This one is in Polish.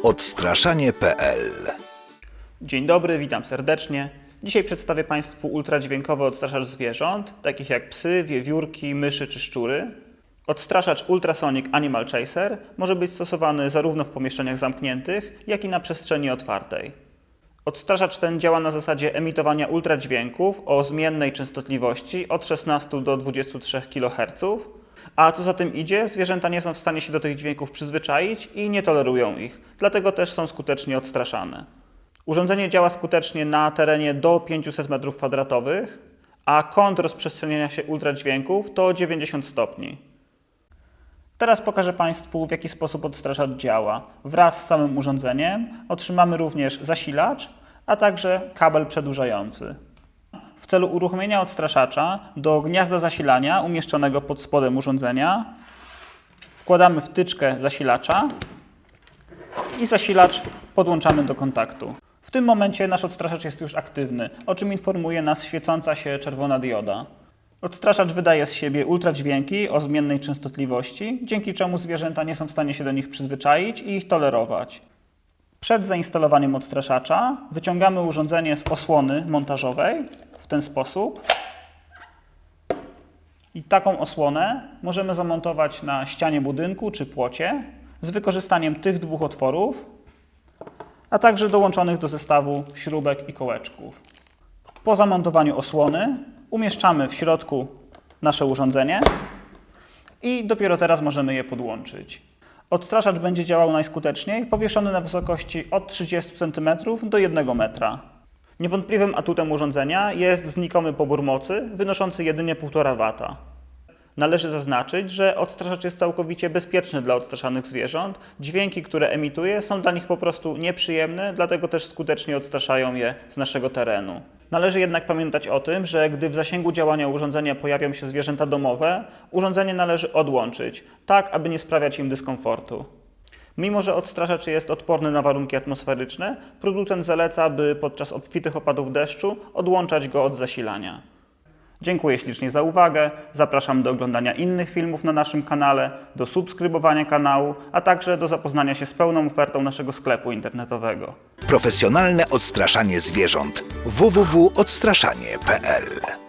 www.odstraszanie.pl Dzień dobry, witam serdecznie. Dzisiaj przedstawię Państwu ultradźwiękowy odstraszacz zwierząt, takich jak psy, wiewiórki, myszy czy szczury. Odstraszacz Ultrasonic Animal Chaser może być stosowany zarówno w pomieszczeniach zamkniętych, jak i na przestrzeni otwartej. Odstraszacz ten działa na zasadzie emitowania ultradźwięków o zmiennej częstotliwości od 16 do 23 kHz, a co za tym idzie, zwierzęta nie są w stanie się do tych dźwięków przyzwyczaić i nie tolerują ich, dlatego też są skutecznie odstraszane. Urządzenie działa skutecznie na terenie do 500 m2, a kąt rozprzestrzeniania się ultradźwięków to 90 stopni. Teraz pokażę Państwu, w jaki sposób odstraszacz działa. Wraz z samym urządzeniem otrzymamy również zasilacz, a także kabel przedłużający. Celu uruchomienia odstraszacza do gniazda zasilania umieszczonego pod spodem urządzenia wkładamy wtyczkę zasilacza i zasilacz podłączamy do kontaktu. W tym momencie nasz odstraszacz jest już aktywny, o czym informuje nas świecąca się czerwona dioda. Odstraszacz wydaje z siebie ultradźwięki o zmiennej częstotliwości, dzięki czemu zwierzęta nie są w stanie się do nich przyzwyczaić i ich tolerować. Przed zainstalowaniem odstraszacza wyciągamy urządzenie z osłony montażowej ten sposób. I taką osłonę możemy zamontować na ścianie budynku czy płocie z wykorzystaniem tych dwóch otworów, a także dołączonych do zestawu śrubek i kołeczków. Po zamontowaniu osłony umieszczamy w środku nasze urządzenie i dopiero teraz możemy je podłączyć. Odstraszacz będzie działał najskuteczniej powieszony na wysokości od 30 cm do 1 metra. Niewątpliwym atutem urządzenia jest znikomy pobór mocy wynoszący jedynie 1,5 W. Należy zaznaczyć, że odstraszacz jest całkowicie bezpieczny dla odstraszanych zwierząt. Dźwięki, które emituje, są dla nich po prostu nieprzyjemne, dlatego też skutecznie odstraszają je z naszego terenu. Należy jednak pamiętać o tym, że gdy w zasięgu działania urządzenia pojawią się zwierzęta domowe, urządzenie należy odłączyć, tak aby nie sprawiać im dyskomfortu. Mimo, że odstraszacz jest odporny na warunki atmosferyczne, producent zaleca, by podczas obfitych opadów deszczu odłączać go od zasilania. Dziękuję ślicznie za uwagę. Zapraszam do oglądania innych filmów na naszym kanale, do subskrybowania kanału, a także do zapoznania się z pełną ofertą naszego sklepu internetowego. Profesjonalne odstraszanie zwierząt www.odstraszanie.pl